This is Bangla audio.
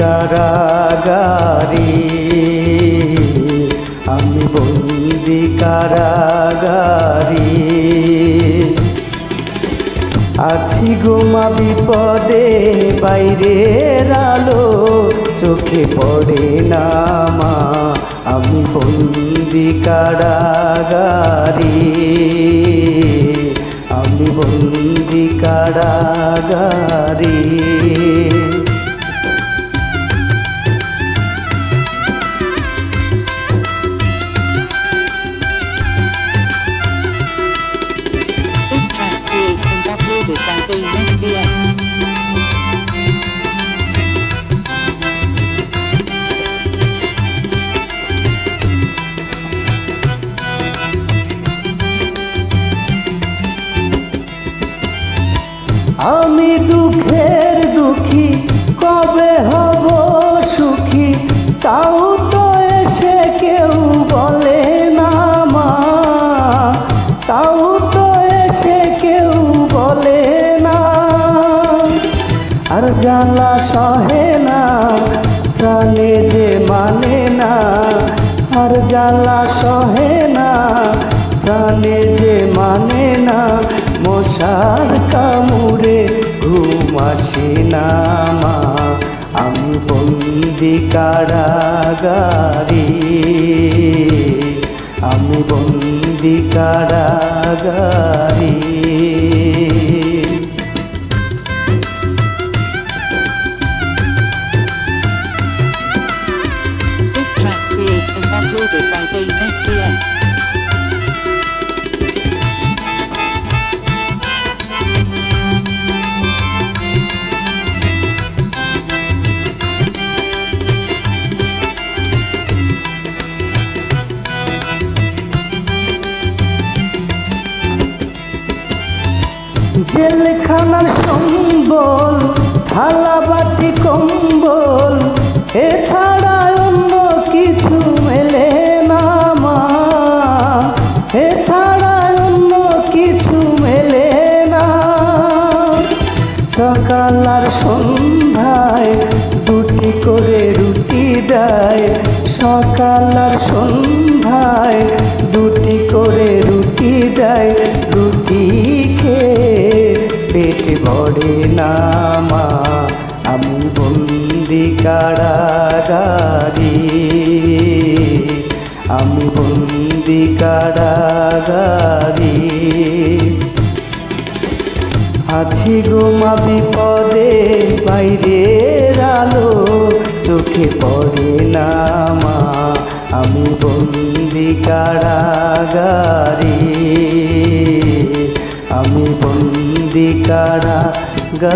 কারাগারি আমি বন্দি কারাগারি আছি গোমা বিপদে, বাইরের আলো চোখে পড়ে না মা। আমি বন্দি কারাগারি আমি বন্দি কারাগারি and uploaded by Zayn SBS. আমি দুঃখের দুঃখী আর জ্বালা সহে না, প্রাণে যে মানে না, আর জ্বালা সহে না, প্রাণে যে মানে না, মশার কামুরে ঘুম আসে না মা। আমি বন্দি কারাগারি, আমি বন্দি কারাগারি। জেলখানার সম্বল থালা বাটি কম্বল এছাড়া অন্য কিছু মেলে না মা। এছাড়া অন্য কিছু মেলে না। সকালার সন্ধ্যায় দুটি করে রুটি দেয়। সকালার সন্ধ্যায় দুটি করে রুটি দেয়। রুটি পেট ভরে না মা, আমি বন্দি কারাগারি। আমি বন্দি কারাগারি। আছি গোমা বিপদে, বাইরের আলো চোখে পড়ে না মা, আমি বন্দি কারাগারি। আমি বন্দি কারাগারি